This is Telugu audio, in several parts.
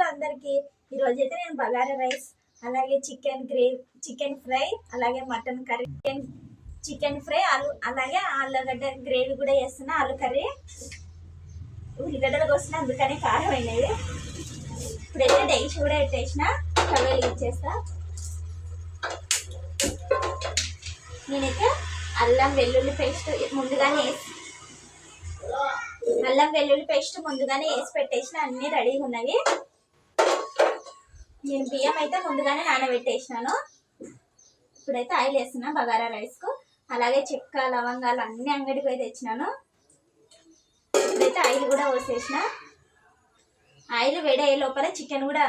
హలో అందరికీ ఈరోజు అయితే నేను బగారా రైస్ అలాగే చికెన్ గ్రే చికెన్ ఫ్రై అలాగే mutton curry chicken chicken fry ఆలు అలాగే ఆలుగడ్డ గ్రేవీ కూడా చేస్తున్నా ఆలు కర్రీ. ఉల్లిగడ్డలు కోసిన అందుకనే కారం అయినవి ఇప్పుడైతే డైష్ కూడా పెట్టేసిన కవేలు ఇచ్చేస్తా. నేనైతే అల్లం వెల్లుల్లి పేస్ట్ ముందుగానే వేసి అల్లం వెల్లుల్లి పేస్ట్ ముందుగానే వేసి పెట్టేసిన అన్నీ రెడీగా ఉన్నవి. నేను బియ్యం అయితే ముందుగానే నానబెట్టేసినాను. ఇప్పుడైతే ఆయిల్ వేస్తున్నా బగారా రైస్కు. అలాగే చెక్క లవంగాలు అన్ని అంగడికి పోయి తెచ్చినాను. ఇప్పుడైతే ఆయిల్ కూడా పోసేసిన. ఆయిల్ వేడి అయ్యే లోపల చికెన్ కూడా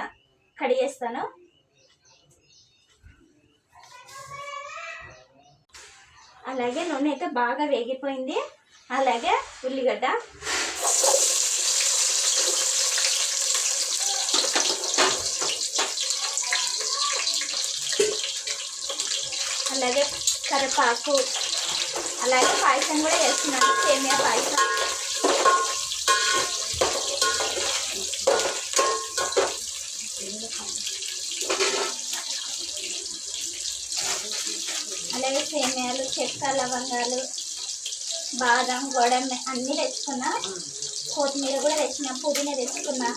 కడిగేస్తాను అలాగే నూనె అయితే బాగా వేగిపోయింది. అలాగే ఉల్లిగడ్డ. అలాగే కరివేపాకు అలాగే పాయసం కూడా చేస్తున్నాను. సేమియా పాయసం. అలాగే సేమియాలు చెక్క లవంగాలు బాదం గోడం అన్నీ తెచ్చుకున్నా. కొత్తిమీర కూడా తెచ్చిన పుదీనా తెచ్చుకున్నా.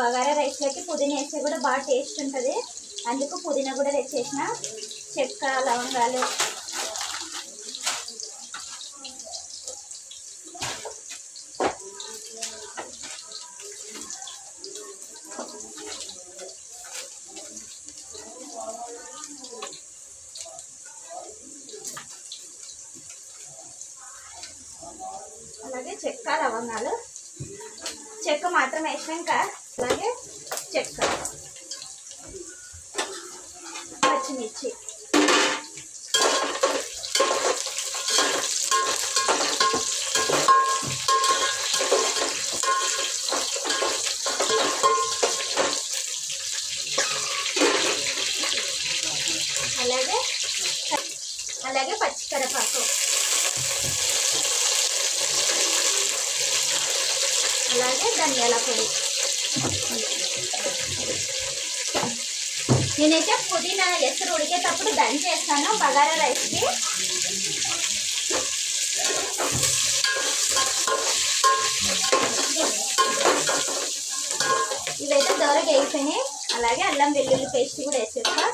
బగారా రైస్లోకి పుదీనా వేస్తే కూడా బాగా టేస్ట్ ఉంటుంది. అందుకు పుదీనా కూడా తెచ్చేసిన. చెక్క లవంగాలు అలాగే చెక్క లవంగాలు చెక్క మాత్రం వేసినాక అలాగే చెక్క పచ్చిమిర్చి అలాగే అలాగే పచ్చికరపాకు అలాగే ధనియాల పొడి. నేనైతే పుదీనా ఎసరు ఉడికేటప్పుడు దంచేస్తాను బగారా రైస్కి. ఇవైతే దోరగా అయిపోయినాయి. అలాగే అల్లం వెల్లుల్లి పేస్ట్ కూడా వేసేస్తా.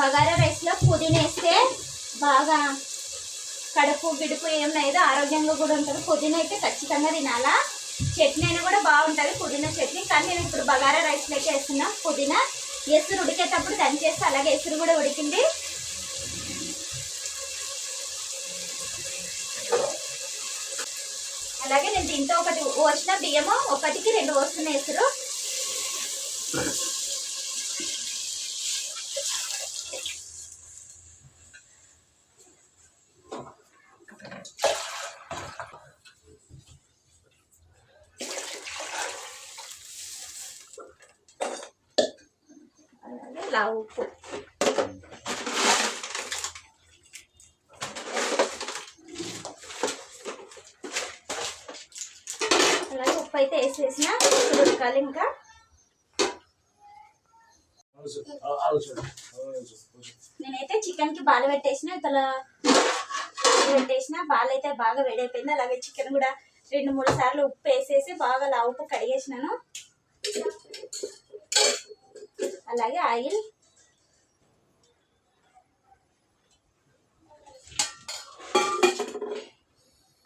బగారా రైస్లో పుదీనా వేస్తే బాగా కడుపు గిడుపు ఏం లేదు ఆరోగ్యంగా కూడా ఉంటుంది. పుదీనా అయితే ఖచ్చితంగా తినాలా? చట్నీ అయినా కూడా బాగుంటుంది పుదీనా చట్నీ. కానీ నేను ఇప్పుడు బగారా రైస్లోకి వేస్తున్నా పుదీనా. ఎసురు ఉడికేటప్పుడు దంచేస్తే అలాగే ఎసురు కూడా ఉడికింది. అలాగే నేను దీంతో ఒకటి పోసిన బియ్యము ఒకటికి రెండు పోస్తున్న ఎసురు అలాగే లావు ఉప్పు ఉప్పు అయితే వేసేసిన ఉడకాలి ఇంకా నేనైతే చికెన్కి బాల్ పెట్టేసిన ఇతల పెట్టేసిన. బాల్ అయితే బాగా వేడైపోయింది అలాగే చికెన్ కూడా రెండు మూడు సార్లు ఉప్పు వేసేసి బాగా లా ఉప్పు కడిగేసినాను. అలాగే ఆయిల్.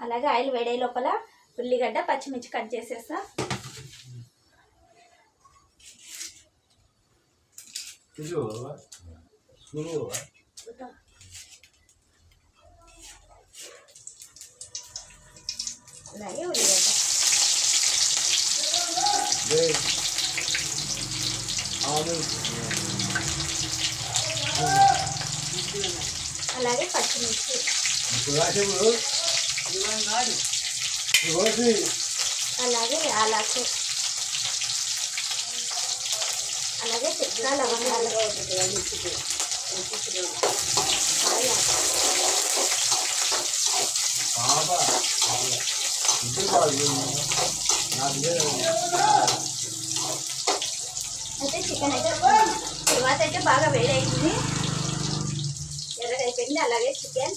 అలాగే ఆయిల్ వేడే లోపల ఉల్లిగడ్డ పచ్చిమిర్చి కట్ చేసేస్తా. అలాగే ఉల్లిగడ్డ. అలాగే పచ్చిమిర్చి. అలాగే యాలకు అలాగే చెక్క లవంగాలు. అయితే చికెన్ అయితే తర్వాత అయితే బాగా వేడైంది. ఎర్రగా అయిపోయింది అలాగే చికెన్.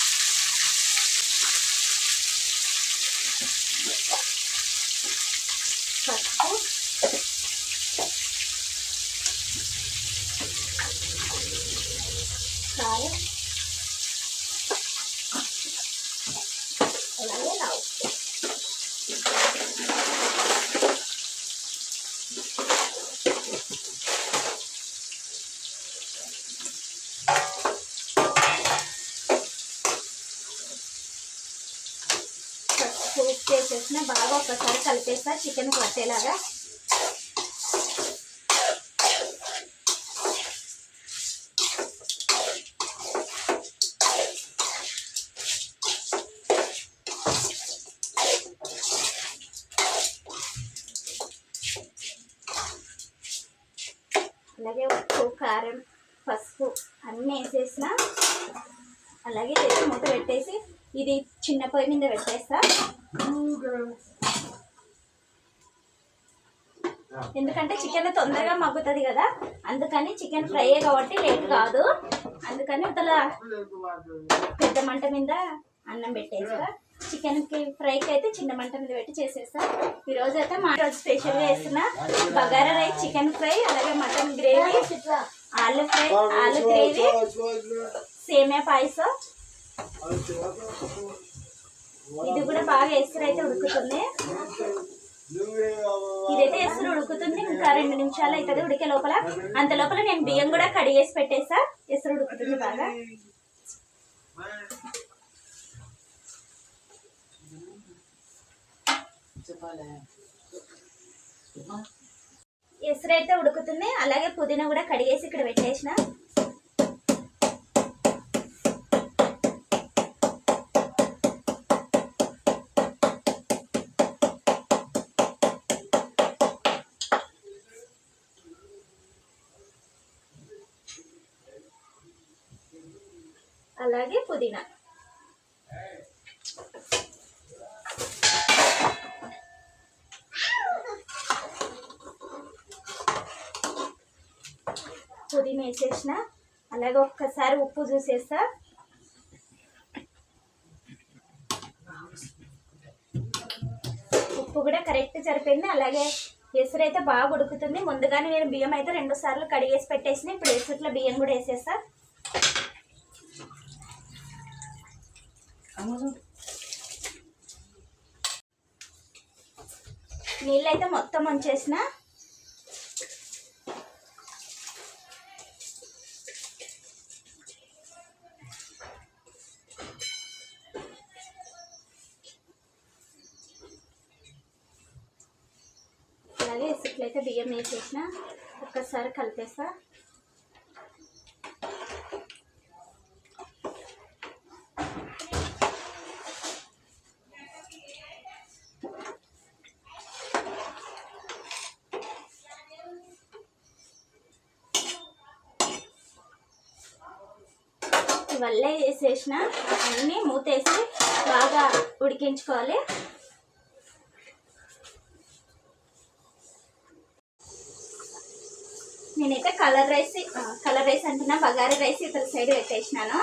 అలాగే ఉప్పు కారం పసుపు అన్నీ వేసేసిన. అలాగే చేసి మూత పెట్టేసి ఇది చిన్న పొయ్యి మీద పెట్టేస్తా. ఎందుకంటే చికెన్ తొందరగా మగ్గుతుంది కదా అందుకని చికెన్ ఫ్రై కాబట్టి లేట్ కాదు. అందుకని ఇతల పెద్ద మంట మీద అన్నం పెట్టేస్తా. చికెన్కి ఫ్రైకి అయితే చిన్న మంట మీద పెట్టి చేసేస్తా. ఈరోజు అయితే మా రోజు స్పెషల్ వేసిన బగారా రైస్ చికెన్ ఫ్రై అలాగే మటన్ గ్రేవీ ఆలు ఫ్రై ఆలు గ్రేవీ సేమియా పాయసం. ఇది కూడా బాగా ఎసురు అయితే ఉడుకుతుంది. ఇదైతే ఎసురు ఉడుకుతుంది ఇంకా రెండు నిమిషాలు అవుతుంది ఉడికే లోపల. అంత లోపల నేను బియ్యం కూడా కడిగేసి పెట్టేసా. ఎసురు ఉడుకుతుంది బాగా. ఎసురు అయితే ఉడుకుతుంది అలాగే పుదీనా కూడా కడిగేసి ఇక్కడ పెట్టేసిన అలాగే పుదీనా పుదీనా వేసేసిన. అలాగే ఒక్కసారి ఉప్పు చూసేస్తా. ఉప్పు కూడా కరెక్ట్ సరిపోయింది. అలాగే ఎసురు అయితే బాగా ఉడుకుతుంది. ముందుగానే నేను బియ్యం అయితే రెండు సార్లు కడిగేసి పెట్టేసిన. ఇప్పుడు ఎసురులో బియ్యం కూడా వేసేస్తా. నీళ్ళు అయితే మొత్తం ఉంచేసిన. అలాగే ఇసుకలైతే బియ్యం వేసేసిన ఒక్కసారి కలిపేస్తా వల్లే వేసేసిన అన్నీ మూతేసి బాగా ఉడికించుకోవాలి నేనైతే కలర్ రైస్ కలర్ రైస్ అంటున్నా. బగారి రైస్ ఇతర సైడ్ పెట్టేసినాను.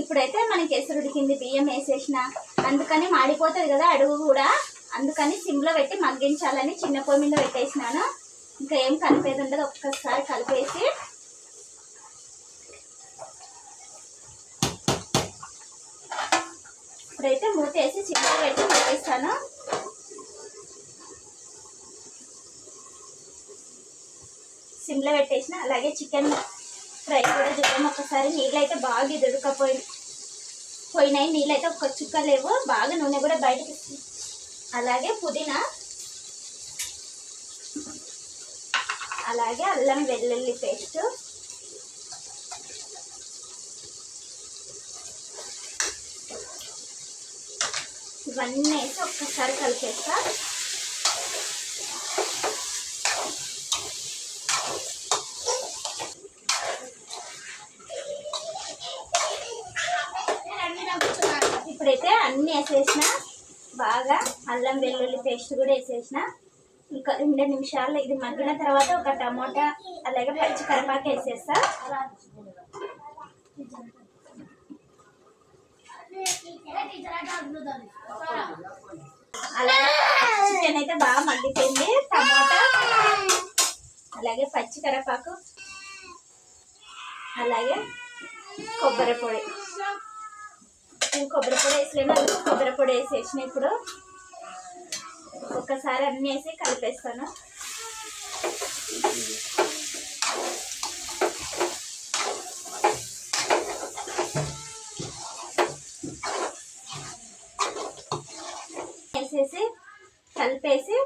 ఇప్పుడైతే మనకి ఎసురు ఉడికింది బియ్యం వేసేసిన. అందుకని మాడిపోతుంది కదా అడుగు కూడా. అందుకని సిమ్లో పెట్టి మగ్గించాలని చిన్న పొయ్యి మీద పెట్టేసినాను. ఇంకా ఏం కలిపేది ఉండదు ఒక్కసారి కలిపేసి. ఇప్పుడైతే మూత వేసి చిన్న పెట్టి మగ్గిస్తాను. సిమ్లో పెట్టేసిన. అలాగే చికెన్ ఫ్రై కూడా చూద్దాం ఒకసారి అయితే బాగా ఎదురుకపోయి పోయినాయి. నీళ్ళు అయితే ఒక చుక్క లేవు. బాగా నూనె కూడా బయటకు అలాగే పుదీనా. అలాగే అల్లం వెల్లుల్లి పేస్ట్. ఇవన్నీ వేసి ఒక్కసారి కలిపేస్తా. అన్నీ వేసేసిన. బాగా అల్లం వెల్లుల్లి పేస్ట్ కూడా వేసేసిన. ఇంకా రెండు నిమిషాలు ఇది మగ్గిన తర్వాత ఒక టమోటా అలాగే పచ్చి కరివేపాకు వేసేస్తా. అలాగే చికెన్ అయితే బాగా మగ్గిపోయింది. టమోటా అలాగే పచ్చి కరివేపాకు అలాగే కొబ్బరి పొడి. నేను కొబ్బరి పొడి వేసలేను అందుకు కొబ్బరి పొడి వేసేసిన ఇప్పుడు. ఒక్కసారి అన్నీ వేసి కలిపేస్తాను. వేసేసి కలిపేసి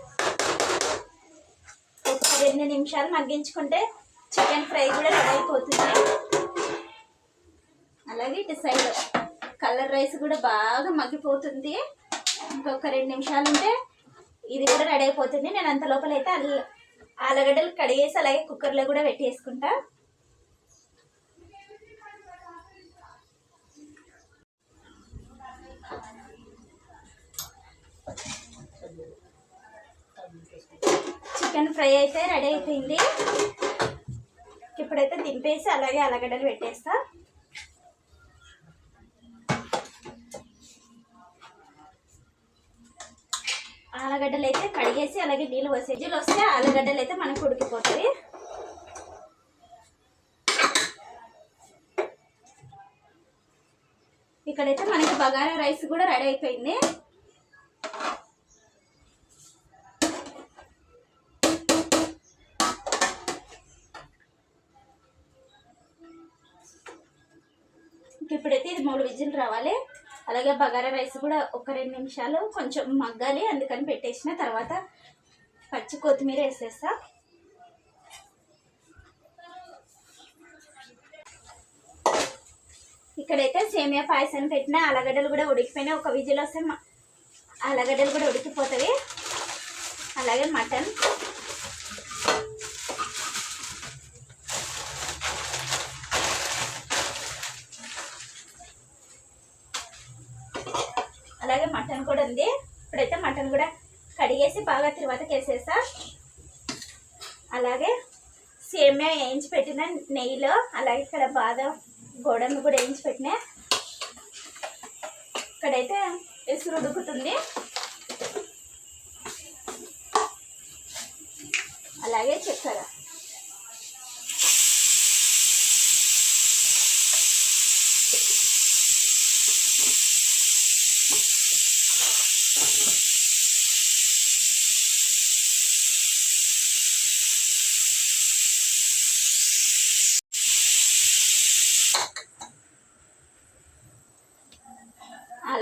ఒక రెండు నిమిషాలు మగ్గించుకుంటే చికెన్ ఫ్రై కూడా రెడీ అయిపోతుంది. అలాగే ఇటు సైడ్ కలర్ రైస్ కూడా బాగా మగ్గిపోతుంది. ఇంకొక రెండు నిమిషాలు ఉంటే ఇది కూడా రెడీ అయిపోతుంది. నేను అంత లోపల అయితే అల్ల ఆలుగడ్డలు కడిగేసి అలాగే కుక్కర్లో కూడా పెట్టేసుకుంటా. చికెన్ ఫ్రై అయితే రెడీ అయిపోయింది. ఇప్పుడైతే దింపేసి అలాగే ఆలుగడ్డలు పెట్టేస్తా. ఆలుగడ్డలు అయితే కడిగేసి అలాగే నీళ్ళు పోసి ఎజ్జులు వస్తే ఆలుగడ్డలు అయితే మనకు ఉడికిపోతుంది ఇక్కడైతే మనకి బగారా రైస్ కూడా రెడీ అయిపోయింది. ఇప్పుడైతే ఇది మూడు విజిల్ రావాలి. అలాగే బగారా రైస్ కూడా ఒక రెండు నిమిషాలు కొంచెం మగ్గాలి అందుకని పెట్టేసిన. తర్వాత పచ్చి కొత్తిమీర వేసేస్తా. ఇక్కడైతే సేమియా పాయసం పెట్టిన ఆలగడ్డలు కూడా ఉడికిపోయినాయి. ఒక విజిల్ వస్తే అలగడ్డలు కూడా ఉడికిపోతాయి. అలాగే మటన్ అలాగే మటన్ కూడా ఉంది. ఇప్పుడైతే మటన్ కూడా కడిగేసి బాగా తిరువాతకి వేసేసా. అలాగే సేమియా వేయించి పెట్టిన నెయ్యిలో అలాగే ఇక్కడ బాదం గోడను కూడా వేయించి పెట్టిన. ఇక్కడైతే ఎసురు ఉడుకుతుంది. అలాగే చక్కెర.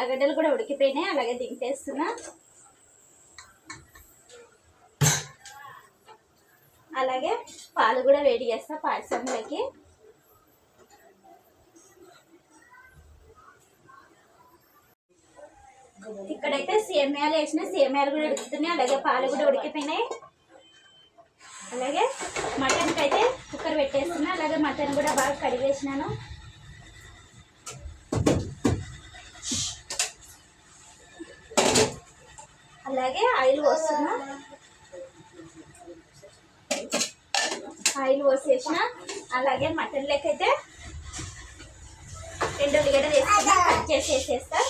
ఆలుగడ్డలు కూడా ఉడికిపోయినాయి. అలాగే దింపేస్తున్నా. అలాగే పాలు కూడా వేడి చేస్తా పాయసంలోకి. ఇక్కడైతే సేమియాలు వేసిన సేమ్యాలు కూడా ఉడుకుతున్నాయి. అలాగే పాలు కూడా ఉడికిపోయినాయి. అలాగే మటన్కి అయితే కుక్కర్ పెట్టేస్తున్నా. అలాగే మటన్ కూడా బాగా కడిగేసినాను. అలాగే ఆయిల్ పోస్తున్నా. ఆయిల్ పోసేసిన. అలాగే మటన్ లెక్కైతే అయితే రెండు ఉల్లిగడ్డ వేసుకున్నా కట్ చేసి వేసేస్తా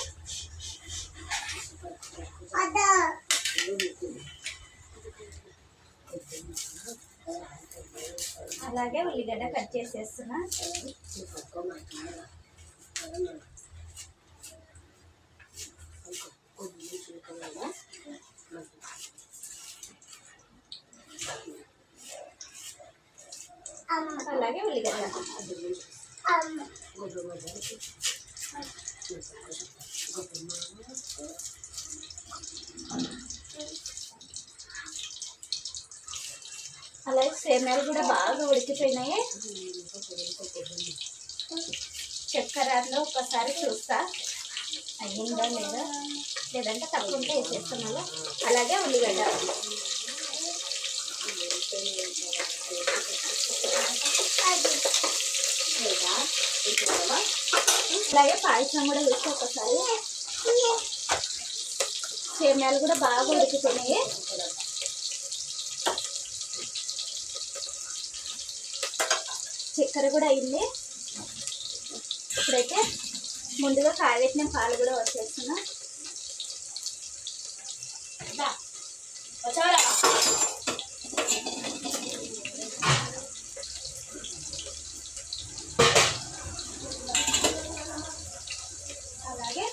అలాగే ఉల్లిగడ్డ కట్ చేసేస్తున్నా. అలాగే ఉల్లిగడ్డ. అలాగే సేమ్యాలు కూడా బాగా ఉడికిపోయినాయి. చక్కెరలో ఒకసారి చూస్తా. అయ్యిందా లేదా? లేదంటే తక్కువ ఉంటే అలాగే ఉల్లిగడ్డ. అలాగే పాయసం కూడా చూస్తే ఒకసారి సేమ్యాలు కూడా బాగా ఉడికిపోయినాయి చక్కెర కూడా అయింది ఇప్పుడైతే ముందుగా కాగబెట్టిన పాలు కూడా వచ్చేస్తున్నాం అలాగే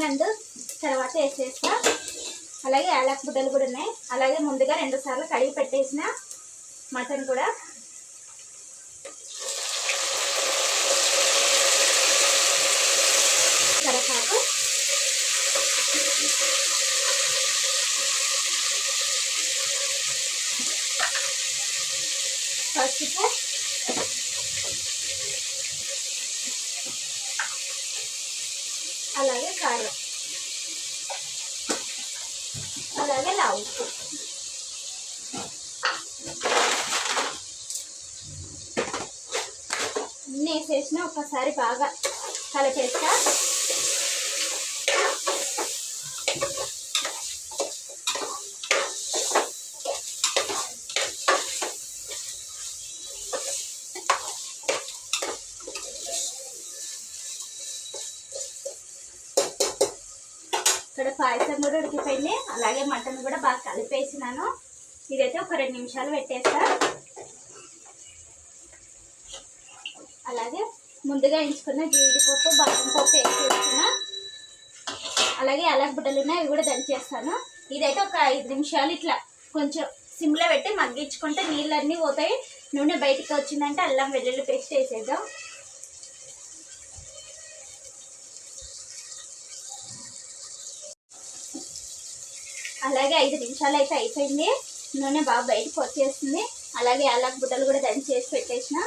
ఈ తర్వాత వేసేస్తా. అలాగే యాలక్ బుడ్డలు కూడా ఉన్నాయి. అలాగే ముందుగా రెండు సార్లు కడిగి పెట్టేసిన మటన్ కూడా కరపాకు పసుపు అలాగే కారం. అలాగే లావు ఉప్పు. అన్నీ వేసేసిన ఒకసారి బాగా కలిపేస్తా ఇక్కడ పాయసం కూడా ఉడికిపోయింది అలాగే మటన్ కూడా బాగా కలిపేసినాను. ఇదైతే ఒక రెండు నిమిషాలు పెట్టేస్తా. అలాగే ముందుగా ఎంచుకున్న జీడిపప్పు బాదం పప్పు వేసేస్తున్నా అలాగే అలగ బుడ్డలు ఉన్నాయి అవి కూడా దంచేస్తాను. ఇదైతే ఒక ఐదు నిమిషాలు ఇట్లా కొంచెం సిమ్లో పెట్టి మగ్గించుకుంటే నీళ్ళన్నీ పోతాయి. నూనె బయటికి వచ్చిందంటే అల్లం వెల్లుల్లి పేస్ట్ వేసేద్దాం. అలాగే ఐదు నిమిషాలు అయితే అయిపోయింది. నూనె బాగా బయటకు వచ్చేస్తుంది అలాగే అలాగ బుడ్డలు కూడా దంచి చేసి పెట్టేసిన.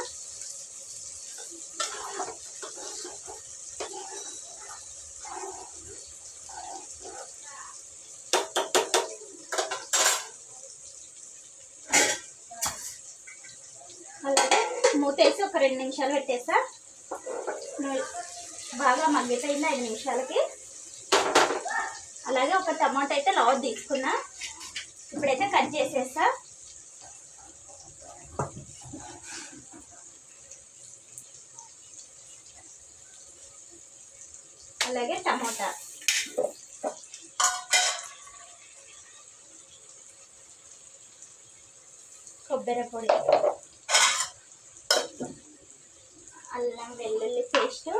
అలాగే మూతేసి ఒక రెండు నిమిషాలు పెట్టేస్తా బాగా మగ్గిపోయింది ఐదు నిమిషాలకి. అలాగే ఒక టమాటా అయితే లావు తీసుకున్నా. ఇప్పుడైతే కట్ చేసేస్తా. అలాగే టమాటా. కొబ్బరి పొడి. అల్లం వెల్లుల్లి పేస్ట్.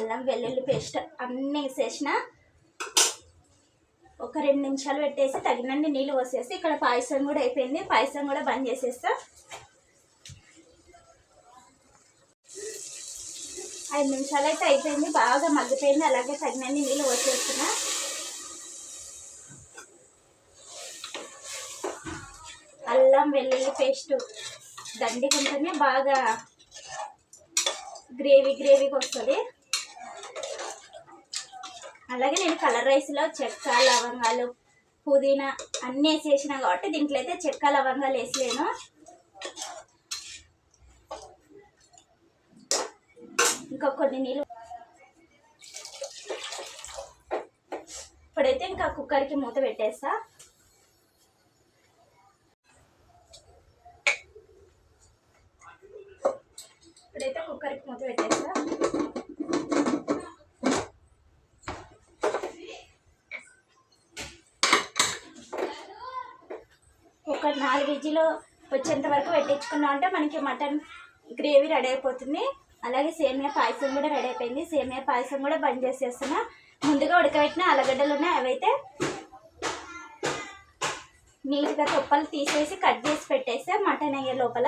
అల్లం వెల్లుల్లి పేస్ట్ అన్నీ వేసేసిన. ఒక రెండు నిమిషాలు పెట్టేసి తగినన్ని నీళ్ళు పోసేసి ఇక్కడ పాయసం కూడా అయిపోయింది. పాయసం కూడా బంద్ చేసేస్తా. ఐదు నిమిషాలు అయితే అయిపోయింది. బాగా మగ్గిపోయింది. అలాగే తగినన్ని నీళ్ళు పోసేస్తున్నా. అల్లం వెల్లుల్లి పేస్ట్ దండికుంటేనే బాగా గ్రేవీ గ్రేవీకి వస్తుంది. అలాగే నేను కలర్ రైస్లో చెక్క లవంగాలు పుదీనా అన్నీ వేసేసిన కాబట్టి దీంట్లో అయితే చెక్క లవంగాలు వేసలేను. ఇంకా కొన్ని నీళ్ళు ఇప్పుడైతే ఇంకా కుక్కర్కి మూత పెట్టేస్తా ఇప్పుడైతే కుక్కర్కి మూత పెట్టేస్తా ఒక కేజీలో వచ్చేంత వరకు పెట్టించుకున్నాం అంటే మనకి మటన్ గ్రేవీ రెడీ అయిపోతుంది. అలాగే సేమియా పాయసం కూడా రెడీ అయిపోయింది. సేమియా పాయసం కూడా బంద్ చేసేస్తున్నా. ముందుగా ఉడకబెట్టిన అలగడ్డలు ఉన్నాయి. అవైతే నీట్గా తొప్పలు తీసేసి కట్ చేసి పెట్టేస్తే మటన్ అయ్యే లోపల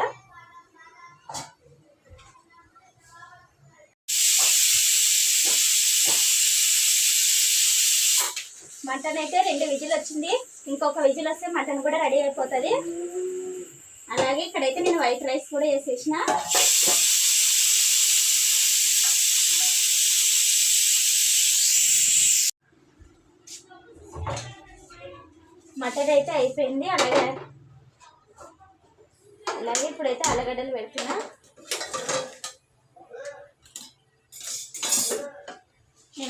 మటన్ అయితే రెండు విజిల్ వచ్చింది. ఇంకొక విజిల్ వస్తే మటన్ కూడా రెడీ అయిపోతుంది. అలాగే ఇక్కడైతే నేను వైట్ రైస్ కూడా వేసేసిన. మటన్ అయితే అయిపోయింది. అలాగే అలాగే ఇప్పుడైతే ఆలుగడ్డలు పెడుతున్నా.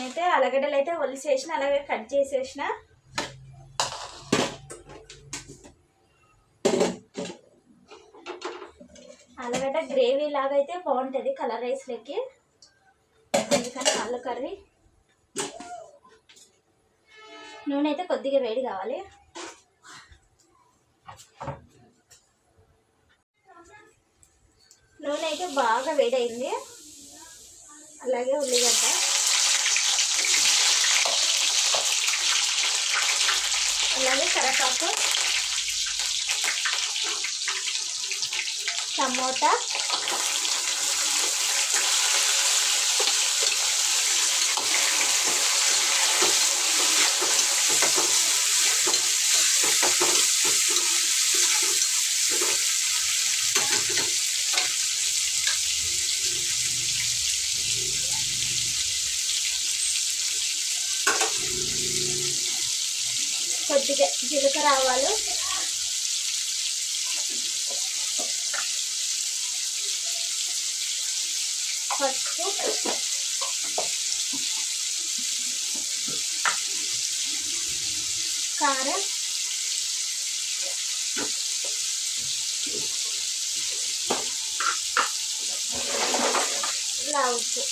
నేనైతే ఆలుగడ్డలు అయితే ఒలిసేసిన అలాగే కట్ చేసేసిన. ఆలుగడ్డ గ్రేవీ లాగా అయితే బాగుంటుంది కలర్ రైస్లోకి అందుకని ఆలు కర్రీ. నూనె అయితే కొద్దిగా వేడి కావాలి. నూనె అయితే బాగా వేడైంది అలాగే ఉల్లిగడ్డ అలాగే కరపాకు టమోటా కొద్దిగా జీలకర్ర ఆవాలు పసుపు కారం ఇలా ఉప్పు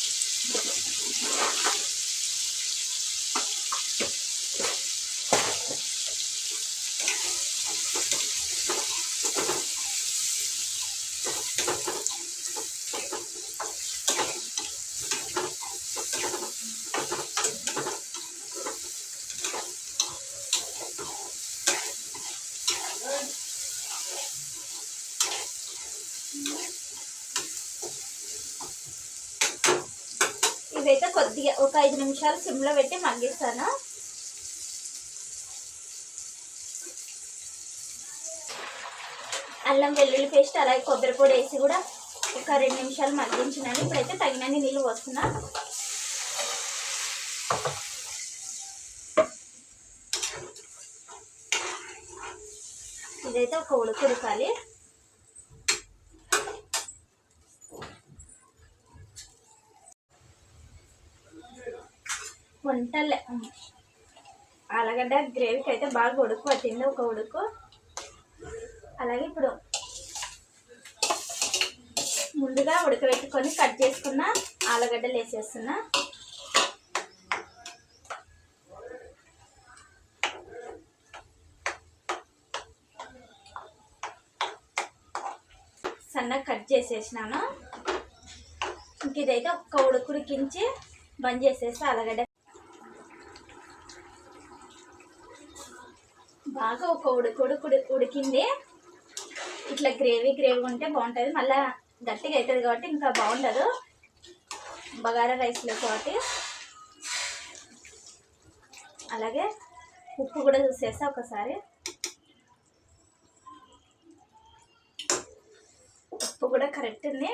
ఇవైతే కొద్దిగా ఒక ఐదు నిమిషాలు సిమ్లో పెట్టి మగ్గిస్తాను. అల్లం వెల్లుల్లి పేస్ట్ అలాగే కొబ్బరి పొడి వేసి కూడా ఒక రెండు నిమిషాలు మగ్గించినాను. ఇప్పుడైతే తగినన్ని నీళ్ళు పోస్తున్నా. ఇదైతే ఒక ఉడుకు ఉడకాలి వంటలే ఆలుగడ్డ గ్రేవీకి అయితే బాగా ఉడుకు పట్టింది ఒక ఉడుకు. అలాగే ఇప్పుడు ముందుగా ఉడకబెట్టుకొని కట్ చేసుకున్న ఆలుగడ్డలు వేసేస్తున్నా. సన్నగా కట్ చేసేసినాను. ఇంక ఇదైతే ఒక్క ఉడుకుడికించి బంద్ చేసేస్తే ఆలుగడ్డ బాగా ఒక ఉడుకు కొడుకుడు ఉడికింది. ఇట్లా గ్రేవీ గ్రేవీ ఉంటే బాగుంటుంది. మళ్ళీ గట్టిగా అవుతుంది కాబట్టి ఇంకా బాగుండదు. బగారా రైస్లో కాబట్టి. అలాగే ఉప్పు కూడా చూసేస్తా ఒకసారి. ఉప్పు కూడా కరెక్ట్ ఉంది.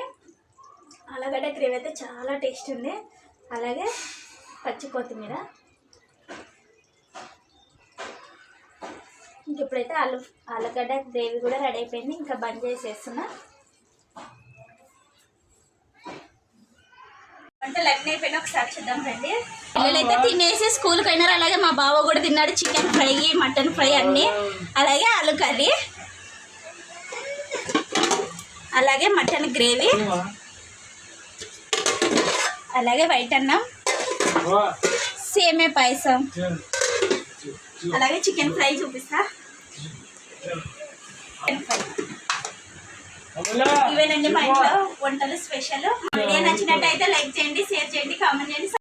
ఆలుగడ్డ గ్రేవీ అయితే చాలా టేస్ట్ ఉంది. అలాగే పచ్చి కొత్తిమీర. ఇంక ఇప్పుడైతే ఆలు ఆలుగడ్డ గ్రేవీ కూడా రెడీ అయిపోయింది. ఇంకా బంద్ చేసేస్తున్నా. వంటలు అన్నీ అయిపోయినా ఒకసారి చూద్దాం రండి. పిల్లలైతే తినేసి స్కూల్కి పోయినారు అలాగే మా బావ కూడా తిన్నాడు. చికెన్ ఫ్రై మటన్ ఫ్రై అన్నీ. అలాగే ఆలు కర్రీ. అలాగే మటన్ గ్రేవీ. అలాగే వైట్ అన్నం. సేమే పాయసం. అలాగే చికెన్ ఫ్రై చూపిస్తా. Chicken fry. ఇవేనండి మా ఇంట్లో వంటలు స్పెషల్. వీడియో నచ్చినట్టయితే లైక్ చేయండి షేర్ చేయండి కామెంట్ చేయండి.